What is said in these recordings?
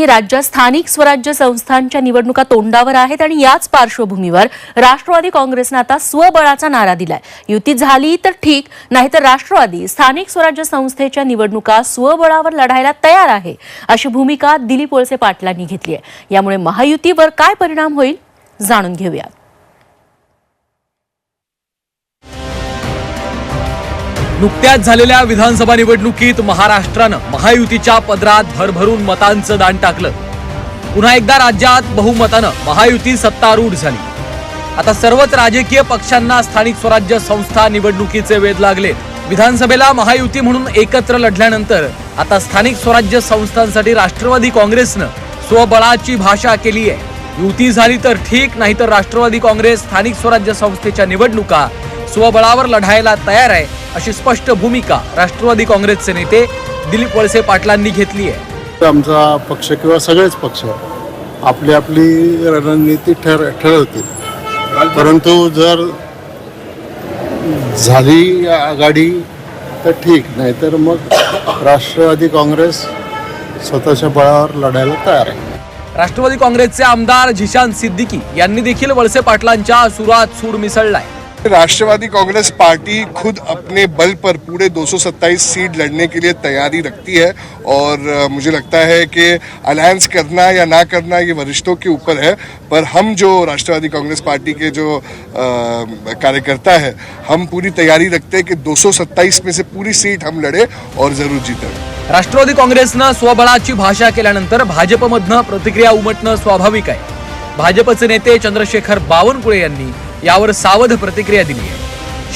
राज्यात स्थानिक स्वराज्य संस्थांच्या निवडणुका तोंडावर आहेत आणि याच पार्श्वभूमीवर राष्ट्रवादी काँग्रेसनं आता स्वबळाचा नारा दिलाय. युती झाली तर ठीक नाहीतर राष्ट्रवादी स्थानिक स्वराज्य संस्थेच्या निवडणुका स्वबळावर लढायला तयार आहे अशी भूमिका दिलीप वळसे पाटलांनी घेतली आहे. यामुळे महायुतीवर काय परिणाम होईल जाणून घेऊयात. नुकत्याच झालेल्या विधानसभा निवडणुकीत महाराष्ट्रानं महायुतीच्या पदरात भरभरून मतांचं दान टाकलं. पुन्हा एकदा राज्यात बहुमतानं महायुती सत्तारूढ झाली. आता सर्वच राजकीय पक्षांना स्थानिक स्वराज्य संस्था निवडणुकीचे वेध लागले. विधानसभेला महायुती म्हणून एकत्र लढल्यानंतर आता स्थानिक स्वराज्य संस्थांसाठी राष्ट्रवादी काँग्रेसनं स्वबळाची भाषा केली आहे. युती झाली तर ठीक नाही तर राष्ट्रवादी काँग्रेस स्थानिक स्वराज्य संस्थेच्या निवडणुका स्वबळावर लढायला तयार आहे अशी स्पष्ट भूमिका राष्ट्रवादी काँग्रेसचे नेते दिलीप वळसे पाटलांनी घेतली आहे. आमचा पक्ष किंवा सगळेच पक्ष आपली आपली रणनीती ठर ठरवतील. परंतु जर झाली आघाडी तर ठीक. नाहीतर मग राष्ट्रवादी काँग्रेस स्वतःच्या बळावर लढायला तयार आहे. राष्ट्रवादी काँग्रेसचे आमदार झिशान सिद्दीकी यांनी देखील वळसे पाटलांच्या सुरात सूर मिसळलाय. राष्ट्रवादी कांग्रेस पार्टी खुद अपने बल पर पूरे 227 सीट लड़ने के लिए तैयारी रखती है और मुझे लगता है कि अलायंस करना या ना करना ये वरिष्ठों के ऊपर है पर हम जो राष्ट्रवादी कांग्रेस पार्टी के जो कार्यकर्ता है हम पूरी तैयारी रखते हैं कि 227 में से पूरी सीट हम लड़े और जरूर जीते। राष्ट्रवादी काँग्रेसनं स्वबळाची भाषा केल्यानंतर भाजपमधनं प्रतिक्रिया उमटणं स्वाभाविक आहे. भाजपचे नेते चंद्रशेखर बावनकुळे यांनी यावर सावध प्रतिक्रिया दिली आहे.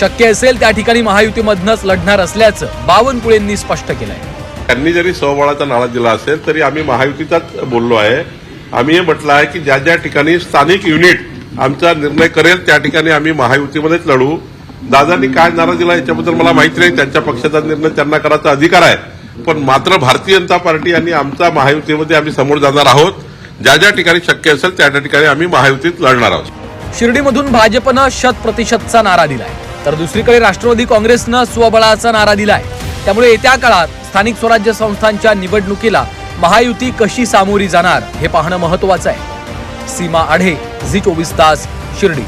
शक्य असेल त्या ठिकाणी महायुतीमधनच लढणार असल्याचं बावनकुळेंनी स्पष्ट केलंय. त्यांनी जरी स्वबळाचा नारा दिला असेल तरी आम्ही महायुतीचाच बोललो आहे. आम्ही हे म्हटलं आहे की ज्या ज्या ठिकाणी स्थानिक युनिट आमचा निर्णय करेल त्या ठिकाणी आम्ही महायुतीमध्येच लढू. दादांनी काय नारा दिला याच्याबद्दल मला माहिती नाही. त्यांच्या पक्षाचा निर्णय त्यांना करायचा अधिकार आहे. पण मात्र भारतीय जनता पार्टी आणि आमचा महायुतीमध्ये आम्ही समोर जाणार आहोत. ज्या ज्या ठिकाणी शक्य असेल त्या त्या ठिकाणी आम्ही महायुतीत लढणार आहोत. शिर्डीमधून भाजपनं शत प्रतिशतचा नारा दिलाय. तर दुसरीकडे राष्ट्रवादी काँग्रेसनं स्वबळाचा नारा दिलाय. त्यामुळे येत्या काळात स्थानिक स्वराज्य संस्थांच्या निवडणुकीला महायुती कशी सामोरी जाणार हे पाहणं महत्वाचं आहे. सीमा आढे झी चोवीस तास शिर्डी.